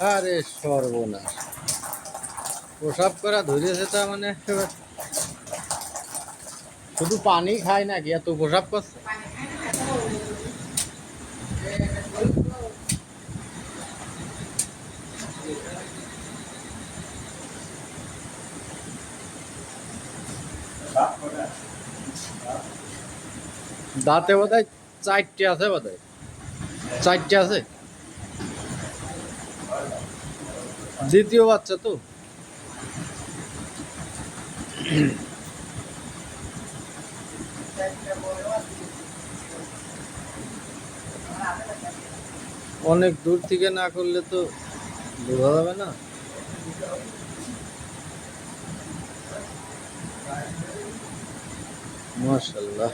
আরে সর্বনাশ। প্রসাব করা ধরেছে তা মানে শুধু পানি খায় নাকি? এত প্রসাব করছে? দাঁতে বোধ হয় চারটে আছে বোধ হয় চারটে আছে? দ্বিতীয় বাচ্চা তো। অনেক দূর থেকে না করলে তো বোঝা যাবে না। মাশাল্লাহ